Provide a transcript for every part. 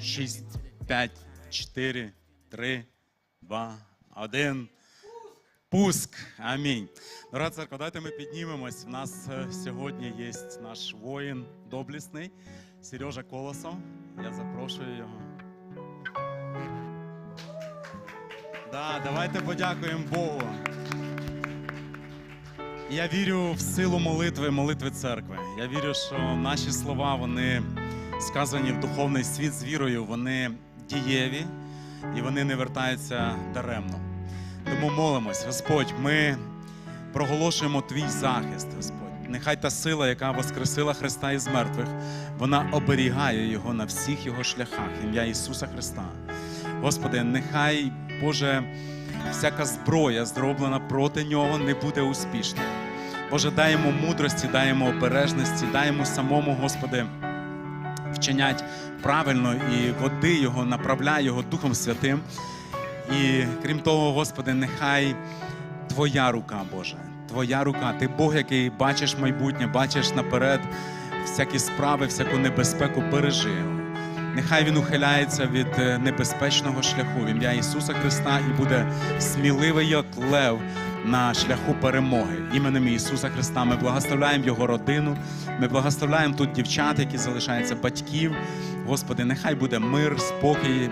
6, 5, 4, 3, 2, 1. Пуск. Амінь. Дорога церква, давайте ми піднімемось. У нас е, сьогодні є наш воїн доблісний Сережа Колосов. Я запрошую його. Да, давайте подякуємо Богу. Я вірю в силу молитви, молитви церкви. Я вірю, що наші слова вони сказані в духовний світ з вірою, вони дієві і вони не вертаються даремно. Тому молимось, Господь, ми проголошуємо Твій захист, Господь. Нехай та сила, яка воскресила Христа із мертвих, вона оберігає Його на всіх Його шляхах, ім'я Ісуса Христа. Господи, нехай, Боже, всяка зброя, зроблена проти Нього, не буде успішною. Боже, йому мудрості, дай обережності, дай самому, Господи, вчинять правильно і води Його, направляй Його Духом Святим. І крім того, Господи, нехай Твоя рука, Боже, Твоя рука, Ти Бог, який бачиш майбутнє, бачиш наперед всякі справи, всяку небезпеку, бережи його. Нехай він ухиляється від е, небезпечного шляху в ім'я Ісуса Христа і буде сміливий, як лев на шляху перемоги. Іменем Ісуса Христа ми благословляємо Його родину. Ми благословляємо тут дівчат, які залишаються батьків. Господи, нехай буде мир, спокій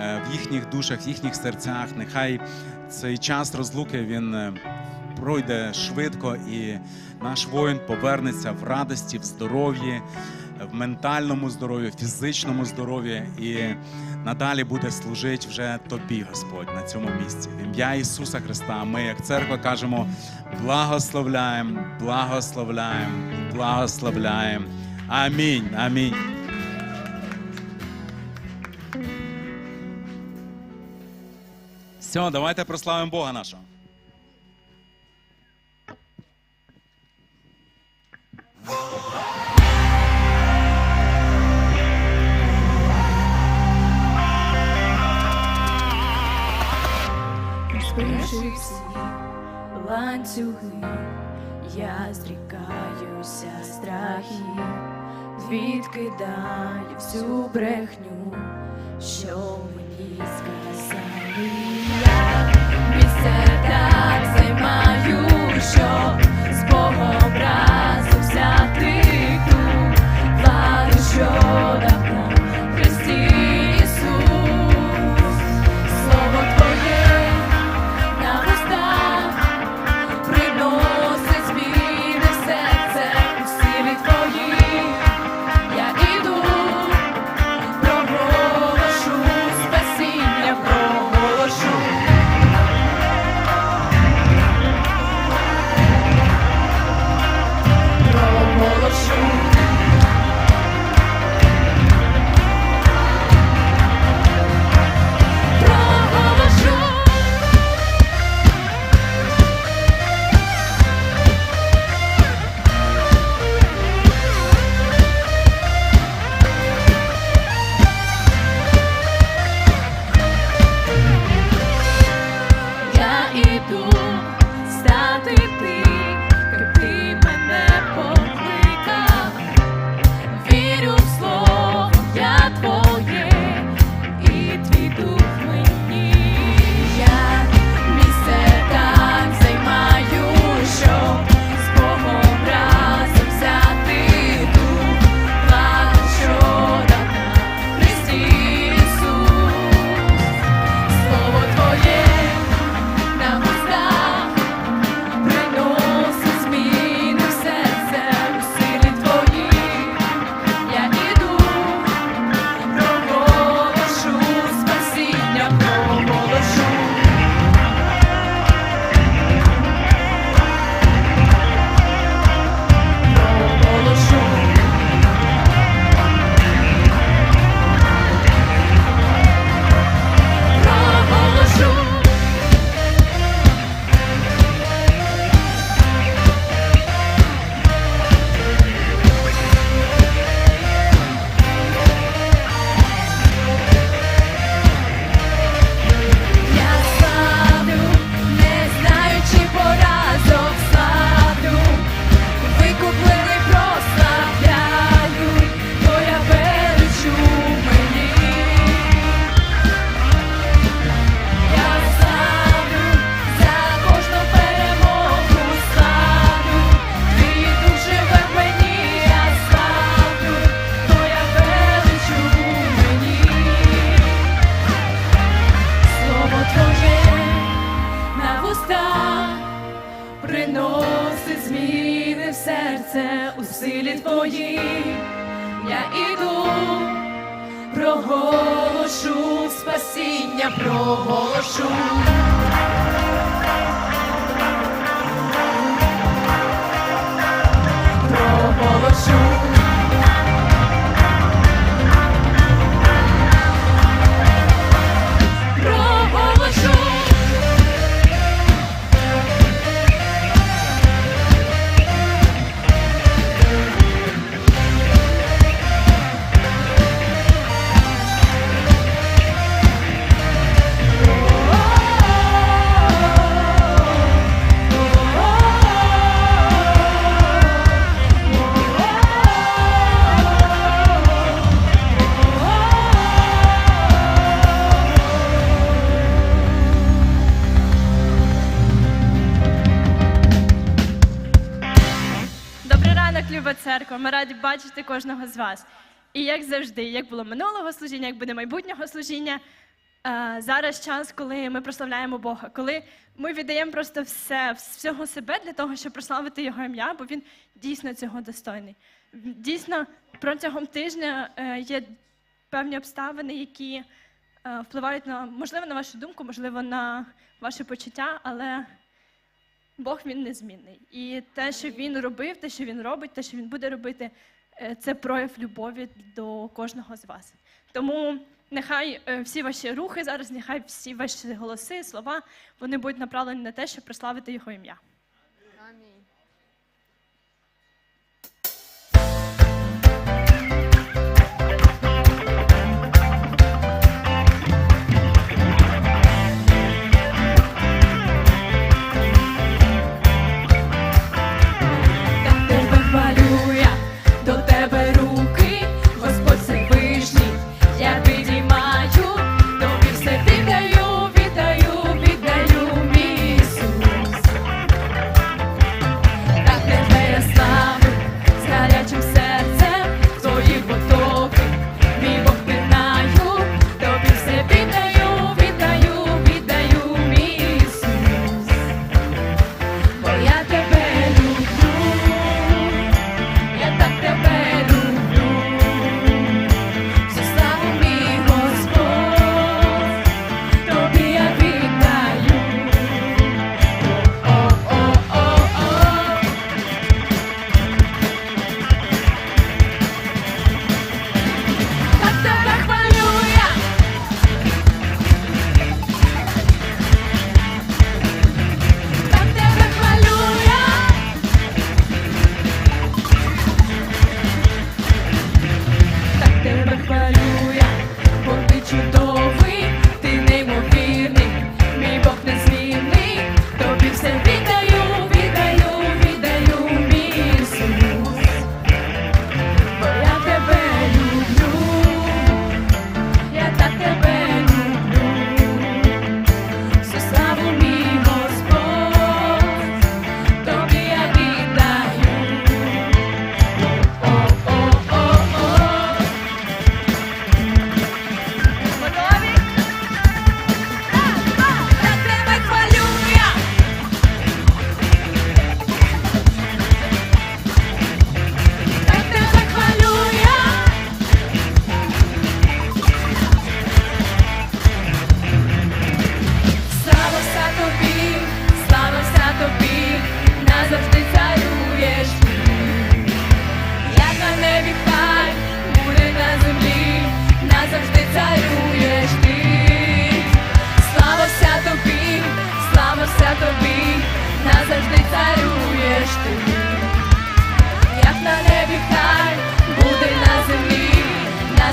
е, в їхніх душах, в їхніх серцях. Нехай цей час розлуки він е, пройде швидко, і наш воїн повернеться в радості, в здоров'ї, в ментальному здоров'ї, в фізичному здоров'ї і надалі буде служити вже тобі, Господь, на цьому місці. В ім'я Ісуса Христа. Ми, як церква, кажемо: благословляємо, благословляємо, благословляємо. Амінь. Амінь. Все, давайте прославимо Бога нашого. Розбивши всі ланцюги, я зрікаюся страхів, відкидаю всю брехню, що мені сказали. Я місце так займаю, що серце у силі твої, я іду, проголошу спасіння, проголошу. Церква. Ми раді бачити кожного з вас. І як завжди, як було минулого служіння, як буде майбутнього служіння. е, Зараз час, коли ми прославляємо Бога, коли ми віддаємо просто все, всього себе для того, щоб прославити Його ім'я, бо він дійсно цього достойний. Дійсно, протягом тижня е, є певні обставини, які е, впливають на можливо на вашу думку, можливо, на ваші почуття, але Бог він незмінний. І те, що він робив, те, що він робить, те, що він буде робити, е, це прояв любові до кожного з вас. Тому нехай е, всі ваші рухи зараз, нехай всі ваші голоси, слова, вони будуть направлені на те, щоб прославити його ім'я.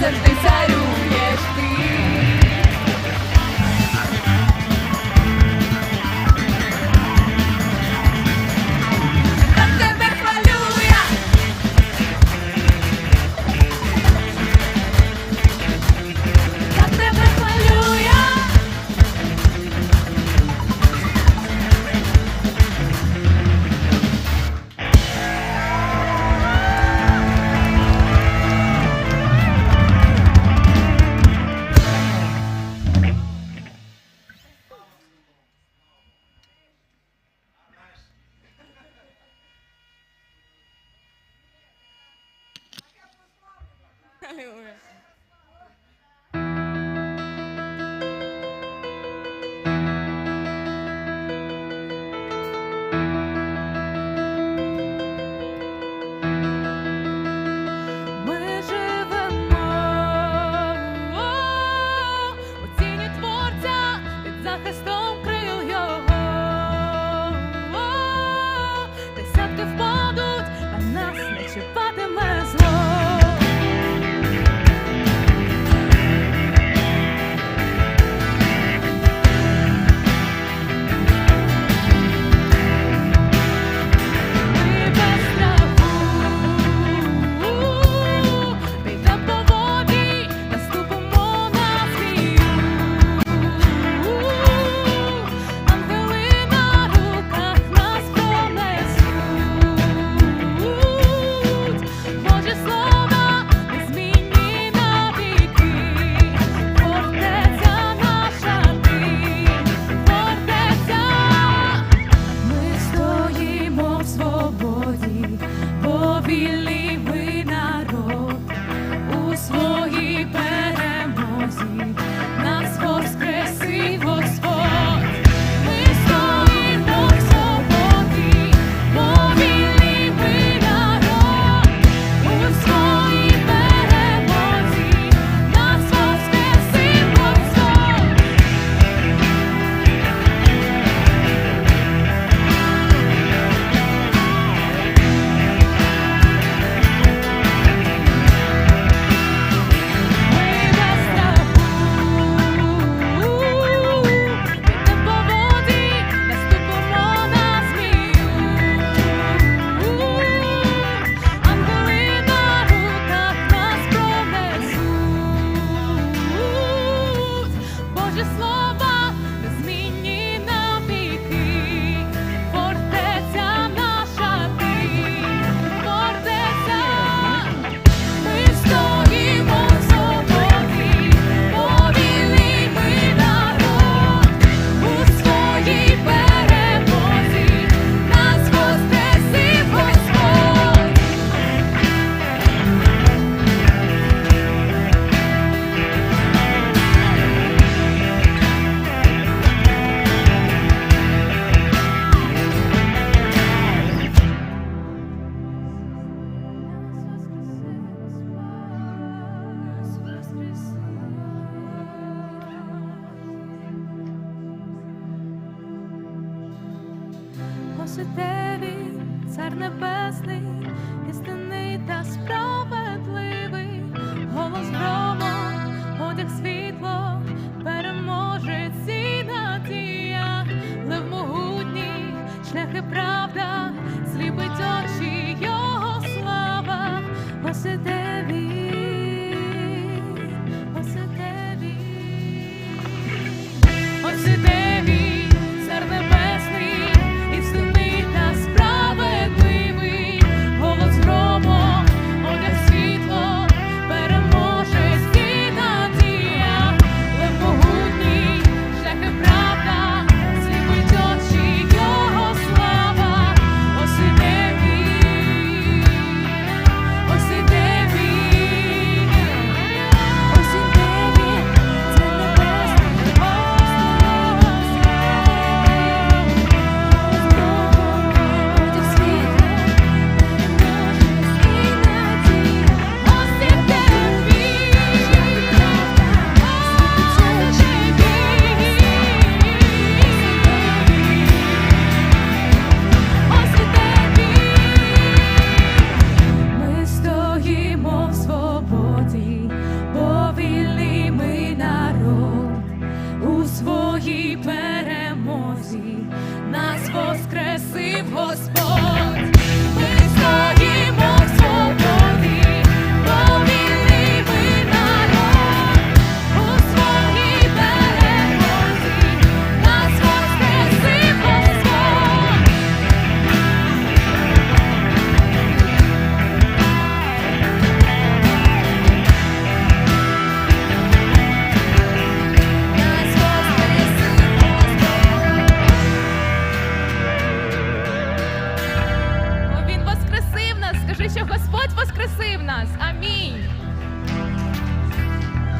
fazer pensar